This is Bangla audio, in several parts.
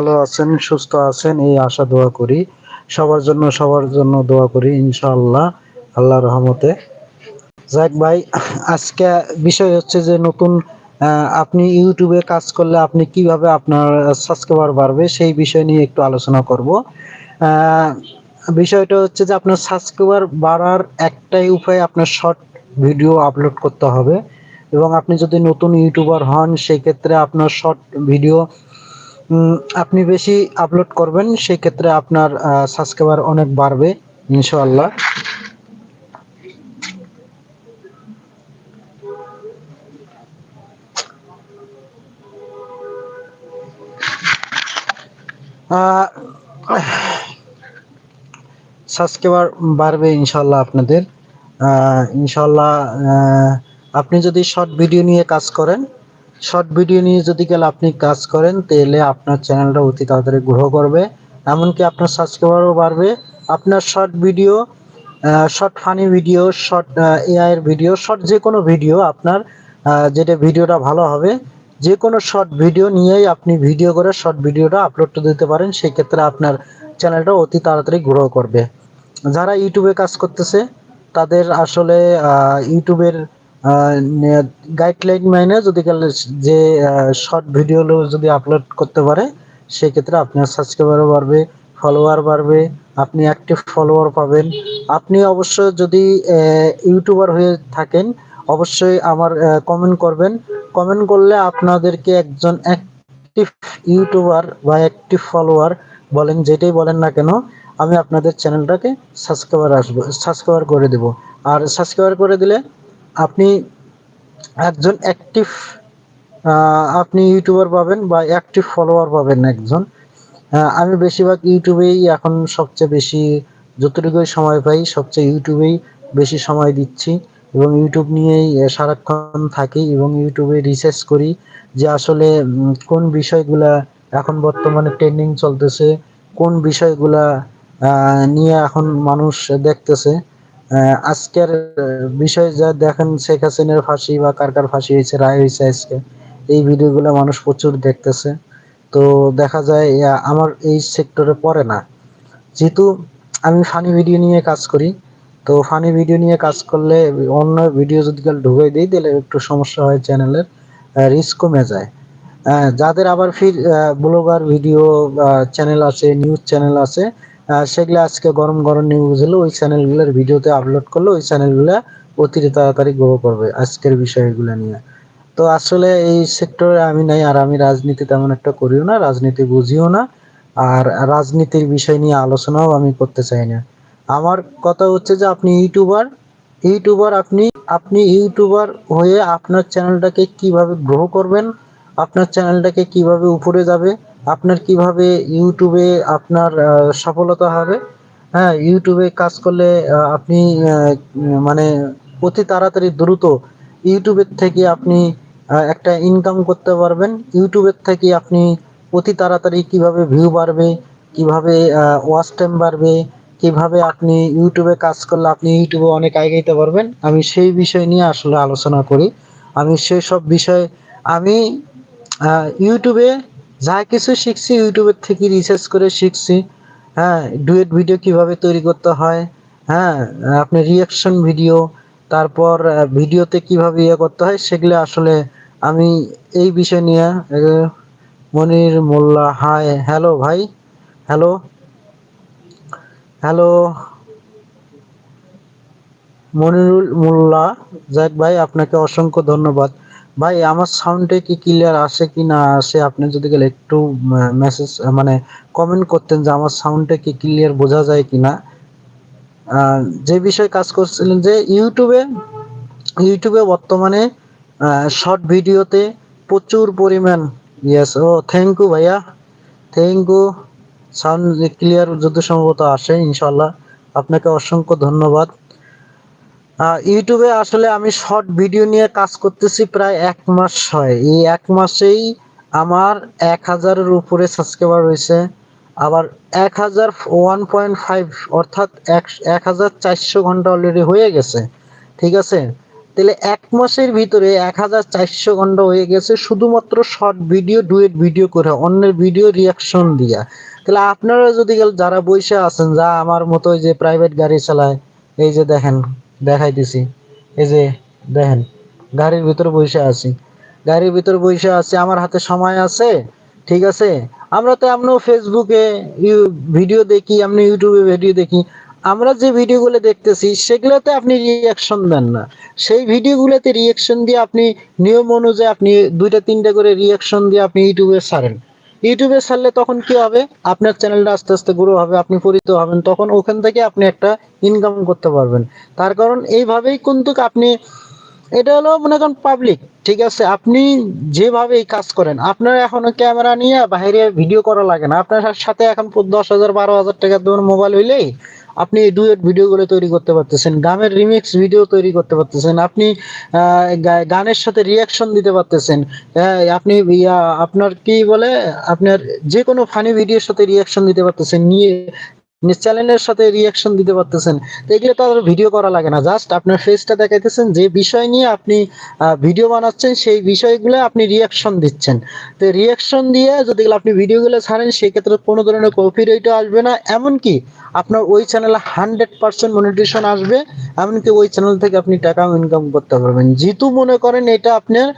ভালো আছেন, সুস্থ আছেন, এই আশা দোয়া করি। সবার জন্য সবার জন্য দোয়া করি, ইনশাআল্লাহ আল্লাহ রহমতে। যাক ভাই, আজকে বিষয় হচ্ছে যে নতুন আপনি ইউটিউবে কাজ করলে আপনি কীভাবে আপনার সাবস্ক্রাইবার বাড়বে, সেই বিষয় নিয়ে একটু আলোচনা করব। বিষয়টা হচ্ছে যে আপনার সাবস্ক্রাইবার বাড়ার একটাই উপায় আপনার শর্ট ভিডিও আপলোড করতে হবে। এবং আপনি যদি নতুন ইউটিউবার হন, সেই ক্ষেত্রে আপনার শর্ট ভিডিও আপনি বেশি আপলোড করবেন সেই ক্ষেত্রে আপনার সাবস্ক্রাইবার অনেক বাড়বে ইনশাআল্লাহ। সাবস্ক্রাইবার বাড়বে ইনশাআল্লাহ আপনাদের। আহ, আপনি যদি শর্ট ভিডিও নিয়ে কাজ করেন শর্ট ভিডিও নিয়ে যদি গেলে আপনি কাজ করেন, তাহলে আপনার চ্যানেলটা অতি তাড়াতাড়ি গ্রো করবে। এমনকি আপনার সাবস্ক্রাইবারও বাড়বে। আপনার short video short funny video short AI এর ভিডিও শর্ট যে কোনো ভিডিও আপনার যেটা ভিডিওটা ভালো হবে, যে কোনো শর্ট ভিডিও নিয়েই আপনি ভিডিও করে শর্ট ভিডিওটা আপলোড দিতে পারেন, সেই ক্ষেত্রে আপনার চ্যানেলটা অতি তাড়াতাড়ি গ্রো করবে। যারা ইউটিউবে কাজ করতেছে, তাদের আসলে ইউটিউবের গাইডলাইন মাইনে যদি যে শর্ট ভিডিও যদি আপলোড করতে পারে, সেক্ষেত্রে আপনার সাবস্ক্রাইবারও বাড়বে ফলোয়ার বাড়বে, আপনি অ্যাক্টিভ ফলোয়ার পাবেন। আপনি অবশ্যই যদি ইউটিউবার হয়ে থাকেন, অবশ্যই আমার কমেন্ট করবেন। কমেন্ট করলে আপনাদেরকে একজন অ্যাক্টিভ ইউটিউবার বা অ্যাক্টিভ ফলোয়ার বলেন, যেটাই বলেন না কেন, আমি আপনাদের চ্যানেলটাকে সাবস্ক্রাইবার আসব সাবস্ক্রাইবার করে দেব। আর সাবস্ক্রাইবার করে দিলে আপনি একজন অ্যাক্টিভ আপনি ইউটিউবার পাবেন বা অ্যাক্টিভ ফলোয়ার পাবেন একজন। আমি বেশিরভাগ ইউটিউবেই এখন সবচেয়ে বেশি, যতটুকুই সময় পাই, সবচেয়ে ইউটিউবেই বেশি সময় দিচ্ছি। এবং ইউটিউব নিয়েই সারাক্ষণ থাকি এবং ইউটিউবে রিসার্চ করি যে আসলে কোন বিষয়গুলা এখন বর্তমানে ট্রেন্ডিং চলতেছে, কোন বিষয়গুলা নিয়ে এখন মানুষ দেখতেছে। আজকের বিষয় যা দেখেন শেখ হাসিনার ফাঁসি বা কার কার ফাঁসি হয়েছে, রায় হয়েছে আজকে, এই ভিডিওগুলো মানুষ প্রচুর দেখতেছে। তো দেখা যায় আমার এই সেক্টরে পড়ে না। যেহেতু আমি ফানি ভিডিও নিয়ে কাজ করি, তো ফানি ভিডিও নিয়ে কাজ করলে অন্য ভিডিও যদি কাল ঢুকে দিই তাহলে একটু সমস্যা হয় চ্যানেলের রিস্ক কমে যায়। যাদের আবার ফির ব্লগার ভিডিও চ্যানেল আছে নিউজ চ্যানেল আছে সেগুলো আজকে গরম গরম নিউজ হলো, ওই চ্যানেলগুলোর ভিডিওতে আপলোড করলে, ওই চ্যানেলগুলো অতি তাড়াতাড়ি গ্রো করবে আজকের বিষয়গুলো নিয়ে। তো আসলে এই সেক্টরে আমি নাই, আর আমি রাজনীতি তেমন একটা করিও না, রাজনীতি বুঝিও না, আর রাজনীতির বিষয় নিয়ে আলোচনাও আমি করতে চাই না। আমার কথা হচ্ছে যে আপনি ইউটিউবার ইউটিউবার আপনি আপনি ইউটিউবার হয়ে আপনার চ্যানেলটাকে কীভাবে গ্রো করবেন, আপনার চ্যানেলটাকে কীভাবে উপরে যাবে আপনার কীভাবে ইউটিউবে আপনার সফলতা হবে? হ্যাঁ ইউটিউবে কাজ করলে আপনি মানে অতি তাড়াতাড়ি দ্রুত ইউটিউবের থেকে আপনি একটা ইনকাম করতে পারবেন। ইউটিউবের থেকে আপনি অতি তাড়াতাড়ি কীভাবে ভিউ বাড়বে, কীভাবে ওয়াচ টাইম বাড়বে, কীভাবে আপনি ইউটিউবে কাজ করলে আপনি ইউটিউবে অনেক আগাইতে পারবেন, আমি সেই বিষয় নিয়ে আসলে আলোচনা করি। আমি সেই সব বিষয়, আমি ইউটিউবে যা কিছু শিখছি ইউটিউবের থেকে রিসার্চ করে শিখছি। হ্যাঁ ডুয়েট ভিডিও কীভাবে তৈরি করতে হয় হ্যাঁ আপনি রিয়াকশন ভিডিও তারপর ভিডিওতে কীভাবে ইয়ে করতে হয় সেগুলো আসলে আমি এই বিষয় নিয়ে মনির মোল্লা হাই হ্যালো ভাই হ্যালো হ্যালো মনিরুল মোল্লা, যাক ভাই, আপনাকে অসংখ্য ধন্যবাদ। ভাই, আমার সাউন্ডে কি ক্লিয়ার আসে কি না আসে আপনি যদি গেলে একটু মেসেজ মানে কমেন্ট করতেন যে আমার সাউন্ডে কি ক্লিয়ার বোঝা যায় কি না। যে বিষয়ে কাজ করছিলেন যে ইউটিউবে ইউটিউবে বর্তমানে শর্ট ভিডিওতে প্রচুর পরিমাণ ইয়েস ও থ্যাংক ইউ ভাইয়া। থ্যাংক ইউ সাউন্ড ক্লিয়ার যদি সম্ভবত আসে ইনশাল্লাহ আপনাকে অসংখ্য ধন্যবাদ। ইউটিউবে আসলে আমি শর্ট ভিডিও নিয়ে কাজ করতেছি প্রায় এক মাস হয়। এই এক মাসেই আমার এক হাজারের উপরে সাবস্ক্রাইবার রয়েছে। আবার এক হাজার ওয়ান পয়েন্ট ফাইভ অর্থাৎ এক এক হাজার চারশো ঘণ্টা অলরেডি হয়ে গেছে। ঠিক আছে? তাহলে এক মাসের ভিতরে এক হাজার চারশো ঘণ্টা হয়ে গেছে শুধুমাত্র শর্ট ভিডিও ডুয়েট ভিডিও করে, অন্যের ভিডিও রিয়াকশন দিয়া। তাহলে আপনারা যদি যারা বসে আছেন, যা আমার মতো যে প্রাইভেট গাড়ি চালায়, এই যে দেখেন দেখাইতেছি। এই যে দেখেন, গাড়ির ভিতরে বসে আছি। গাড়ির ভিতরে বসে আছি, আমার হাতে সময় আছে, ঠিক আছে? আমরা তো এমনও ফেসবুকে ভিডিও দেখি এমনি ইউটিউবে ভিডিও দেখি। আমরা যে ভিডিওগুলো দেখতেছি, সেগুলোতে আপনি রিয়াকশন দেন না। সেই ভিডিওগুলোতে রিয়াকশন দিয়ে আপনি নিয়ম অনুযায়ী আপনি দুইটা, তিনটা করে রিয়াকশন দিয়ে আপনি ইউটিউবে ছাড়েন। ইউটিউবে ছাড়লে তখন কি হবে? আপনার চ্যানেলটা আস্তে আস্তে গ্রো হবে, আপনি পরিচিত হবেন, তখন ওখান থেকে আপনি একটা ইনকাম করতে পারবেন। তার কারণ এইভাবেই কিন্তু আপনি, এটা হলো মনে করেন পাবলিক ঠিক আছে? আপনি যেভাবে এই কাজ করেন, আপনার এখনও ক্যামেরা নিয়ে বাইরে ভিডিও করা লাগে না। আপনার সাথে এখন দশ হাজার, বারো হাজার টাকা দেবেন মোবাইল হইলেই আপনি ডুয়েট ভিডিওগুলো তৈরি করতে পারতেছেন। গানের রিমিক্স ভিডিও তৈরি করতে পারতেছেন। আপনি গানের সাথে রিয়াকশন দিতে পারতেছেন। আপনি আপনার কি বলে, আপনার যে কোনো ফানি ভিডিওর সাথে রিয়াকশন দিতে পারতেছেন। নিয়ে চ্যানেলের সাথে রিয়াকশন দিতে পারতেছেন। তো এগুলো তো আর ভিডিও করা লাগে না। জাস্ট আপনার ফেসটা দেখাইতেছেন, যে বিষয় নিয়ে আপনি ভিডিও বানাচ্ছেন, সেই বিষয়গুলো আপনি রিয়াকশন দিচ্ছেন। তো রিয়াকশন দিয়ে যদি আপনি ভিডিওগুলো ছাড়েন সেই ক্ষেত্রে কোনো ধরনের কপিরাইটও আসবে না। এমনকি আপনার ওই চ্যানেলে হান্ড্রেড পার্সেন্ট মনিটেশন আসবে। এমনকি ওই চ্যানেল থেকে আপনি টাকা ইনকাম করতে পারবেন। যেহেতু মনে করেন এটা আপনার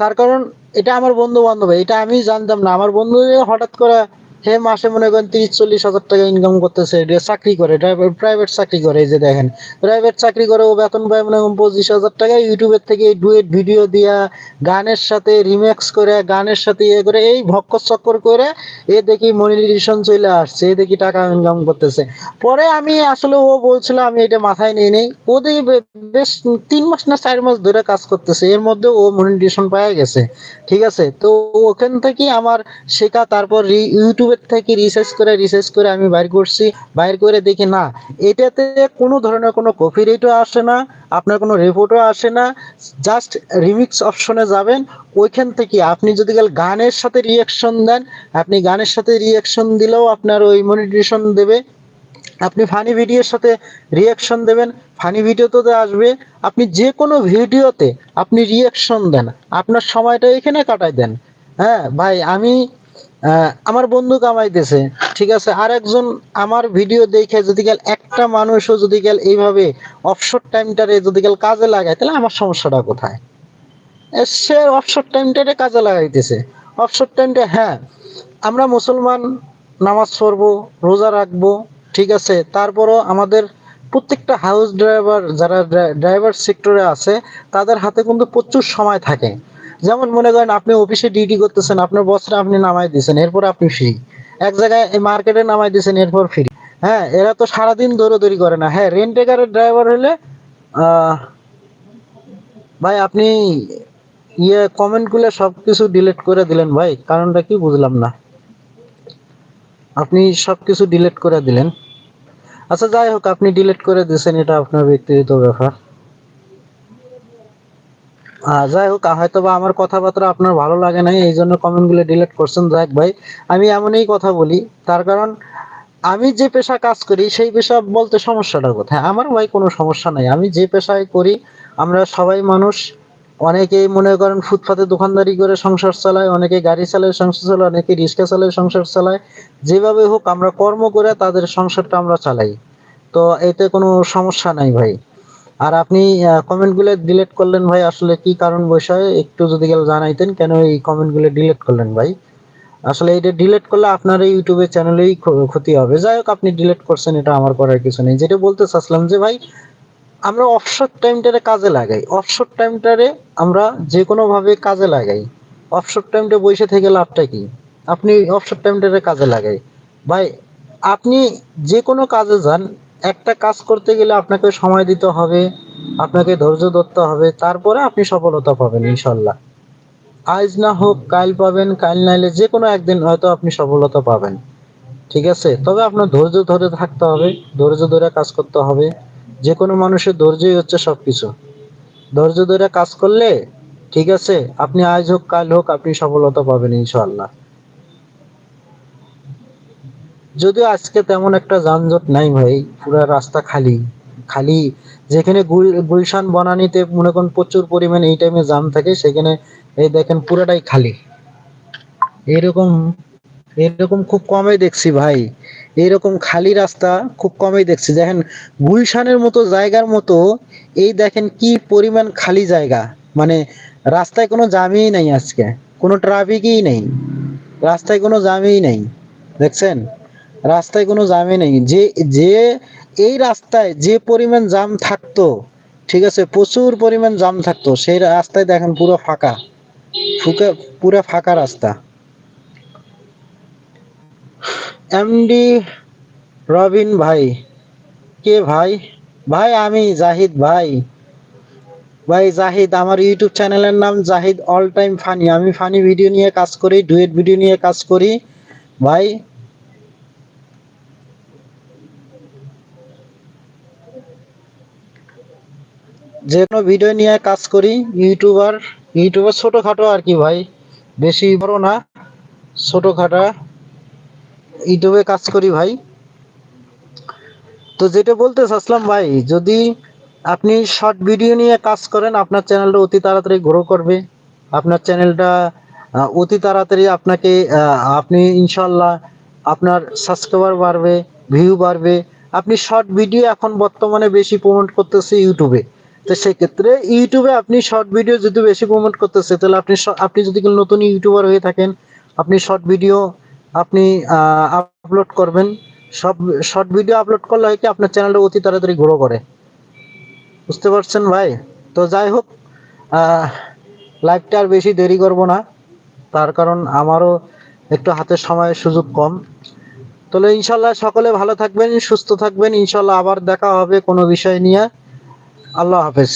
তার কারণ এটা আমার বন্ধু বান্ধব এটা আমি জানতাম না। আমার বন্ধু হঠাৎ করে হে মাসে মনে করেন তিরিশ, চল্লিশ হাজার টাকা ইনকাম করতেছে চাকরি করে প্রাইভেট চাকরি করে, এই যে দেখেন। প্রাইভেট চাকরি করে ও বেতন পায় মনে করেন পঁচিশ হাজার টাকা ইউটিউবের থেকে ডুয়েট ভিডিও দিয়া, গানের সাথে রিমেক্স করে, গানের সাথে ইয়ে করে, এই ভক্কর চক্কর করে এ দেখি মনিটাইজেশন চলে আসছে, এ দেখি টাকা ইনকাম করতেছে। পরে আমি আসলে ও বলছিল, আমি এটা মাথায় নিয়ে নেই। ও দেখি বেশ তিন মাস না চার মাস ধরে কাজ করতেছে, এর মধ্যে ও মনিটাইজেশন পাওয়া গেছে, ঠিক আছে? তো ওখান থেকে আমার শেখা, তারপর ইউটিউব ইউটিউবের থেকে রিসার্চ করে রিসার্চ করে আমি বাইর করছি। বাইর করে দেখি, না, এটাতে কোনো ধরনের কোনো কপিরাইটও আসে না, আপনার কোনো রিপোর্টও আসে না জাস্ট রিমিক্স অপশনে যাবেন, ওইখান থেকে আপনি যদি গানের সাথে রিয়াকশন দেন, আপনি গানের সাথে রিয়াকশন দিলেও আপনার ওই মনিটেশন দেবে। আপনি ফানি ভিডিওর সাথে রিয়াকশন দেবেন ফানি ভিডিওতে আসবে। আপনি যে কোনো ভিডিওতে আপনি রিয়াকশন দেন, আপনার সময়টা এখানে কাটাই দেন। হ্যাঁ ভাই, আমি আমার বন্ধু কামাইতেছে, ঠিক আছে? আর একজন আমার ভিডিও দেখে যদি গেল একটা মানুষও যদি গেল এইভাবে অফশোর টাইমটারে যদি গেল কাজে লাগায়, তাহলে আমার সমস্যাটা কোথায়? সে অফশোর টাইমটারে কাজে লাগাইতেছে। অফশোর টাইমটা হ্যাঁ আমরা মুসলমান, নামাজ পড়ব, রোজা রাখব, ঠিক আছে? তারপরও আমাদের প্রত্যেকটা হাউস ড্রাইভার যারা ড্রাইভার সেক্টরে আছে, তাদের হাতে কিন্তু প্রচুর সময় থাকে। যেমন মনে করেন আপনি অফিসে ডিউটি করতেছেন, আপনার বসরা আপনি নামাই দিয়েছেন, এরপর আপনি ফ্রি এক জায়গায় মার্কেটে নামাই দিয়েছেন, এরপর ফ্রি হ্যাঁ এরা তো সারাদিন দৌড়াদৌড়ি করে না। হ্যাঁ রেন্টেকারের ড্রাইভার হলে ভাই আপনি ইয়ে কমেন্টগুলো সব কিছু ডিলিট করে দিলেন ভাই। কারণটা কি বুঝলাম না। আপনি সব কিছু ডিলিট করে দিলেন। আচ্ছা যাই হোক, আপনি ডিলিট করে দিয়েছেন, এটা আপনার ব্যক্তিগত ব্যাপার। যাই হোক হয়তো বা আমার কথাবার্তা আপনার ভালো লাগে নাই, এই জন্য কমেন্টগুলো ডিলিট করছেন। যাক ভাই, আমি এমনই কথা বলি, তার কারণ আমি যে পেশা কাজ করি, সেই পেশা বলতে সমস্যাটা কোথায়? আমার ভাই কোনো সমস্যা নাই। আমি যে পেশায় করি, আমরা সবাই মানুষ, অনেকেই মনে করেন ফুটপাতে দোকানদারি করে সংসার চালায় অনেকে গাড়ি চালায়, সংসার চালায় অনেকে রিক্সা চালায়, সংসার চালায়। যেভাবে হোক, আমরা কর্ম করে তাদের সংসারটা আমরা চালাই। তো এতে কোনো সমস্যা নাই ভাই। আর আপনি কমেন্টগুলো ডিলিট করলেন ভাই, আসলে কি কারণ বিষয়ে? একটু যদি গেল জানাইতেন কেন এই কমেন্টগুলো ডিলিট করলেন ভাই? আসলে এটা ডিলিট করলে আপনার এই ইউটিউবে চ্যানেলেই ক্ষতি হবে। যাই হোক, আপনি ডিলিট করছেন, এটা আমার করার কিছু নেই। যেটা বলতে চাচ্ছিলাম যে ভাই, আমরা অফশোর টাইমটারে কাজে লাগাই। অফশোর টাইমটারে আমরা যে কোনোভাবে কাজে লাগাই। অফশোর টাইমটা বসে থেকে লাভটা কি? আপনি অফশোর টাইমটারে কাজে লাগাই। ভাই, আপনি যে কোনো কাজে যান একটা কাজ করতে গেলে আপনাকে সময় দিতে হবে, আপনাকে ধৈর্য ধরতে হবে, তারপরে আপনি সফলতা পাবেন, ইনশাল্লাহ। আজ না হোক, কাল পাবেন, কাল নাইলে যে কোনো একদিন হয়তো আপনি সফলতা পাবেন। ঠিক আছে? তবে আপনার ধৈর্য ধরে থাকতে হবে, ধৈর্য ধরে কাজ করতে হবে। যে কোনো মানুষের ধৈর্যই হচ্ছে সবকিছু। ধৈর্য ধরে কাজ করলে, ঠিক আছে, আপনি আজ হোক, কাল হোক, আপনি সফলতা পাবেন, ইনশাল্লাহ। যদিও আজকে তেমন একটা যানজট নাই ভাই, পুরো রাস্তা খালি। খালি যেখানে গুল, গুলশান, বনানীতে মনে করুন প্রচুর পরিমাণে এই টাইমে জাম থাকে, সেখানে এই দেখেন পুরোটাই খালি। এরকম এরকম খুব কমই দেখছি ভাই। এরকম খালি রাস্তা খুব কমই দেখছি। দেখেন গুলশানের মতো জায়গার মতো এই দেখেন কি পরিমাণ খালি জায়গা। মানে রাস্তায় কোনো জামই নেই আজকে। কোনো ট্রাফিকই নেই। রাস্তায় কোনো জামই নেই। দেখছেন? রাস্তায় কোনো জামই নেই। যে যে এই রাস্তায় যে পরিমাণ জাম থাকতো, ঠিক আছে, প্রচুর পরিমাণ জাম থাকতো, সেই রাস্তায় দেখেন পুরো ফাঁকা। ফুকা, পুরো ফাঁকা রাস্তা। এমডি রবিন ভাই, কে ভাই? ভাই, আমি জাহিদ ভাই। ভাই, জাহিদ, আমার ইউটিউব চ্যানেলের নাম জাহিদ অল টাইম ফানি। আমি ফানি ভিডিও নিয়ে কাজ করি, ডুয়েট ভিডিও নিয়ে কাজ করি। ভাই যে কোনো ভিডিও নিয়ে কাজ করি ইউটিউবার ইউটিউবার ছোটোখাটো আর কি ভাই। বেশি বড় না, ছোটোখাটো। ইউটিউবে কাজ করি ভাই। তো যেটা বলতে চাচ্ছিলাম ভাই, যদি আপনি শর্ট ভিডিও নিয়ে কাজ করেন, আপনার চ্যানেলটা অতি তাড়াতাড়ি গ্রো করবে। আপনার চ্যানেলটা অতি তাড়াতাড়ি আপনাকে আপনি ইনশাল্লাহ আপনার সাবস্ক্রাইবার বাড়বে ভিউ বাড়বে। আপনি শর্ট ভিডিও এখন বর্তমানে বেশি প্রমোট করতেছে ইউটিউবে তো সেক্ষেত্রে ইউটিউবে আপনি শর্ট ভিডিও যদি বেশি প্রমোট করতেছে, তাহলে আপনি আপনি যদি নতুন ইউটিউবার হয়ে থাকেন, আপনি শর্ট ভিডিও আপনি আপলোড করবেন। সব শর্ট ভিডিও আপলোড করলে হয় কি আপনার চ্যানেলটা অতি তাড়াতাড়ি গ্রো করে। বুঝতে পারছেন ভাই? তো যাই হোক লাইভটা আর বেশি দেরি করব না। তার কারণ আমারও একটু হাতে সময়ের সুযোগ কম। তাহলে ইনশাল্লাহ সকলে ভালো থাকবেন, সুস্থ থাকবেন। ইনশাল্লাহ আবার দেখা হবে কোনো বিষয় নিয়ে। আল্লাহ হাফেজ।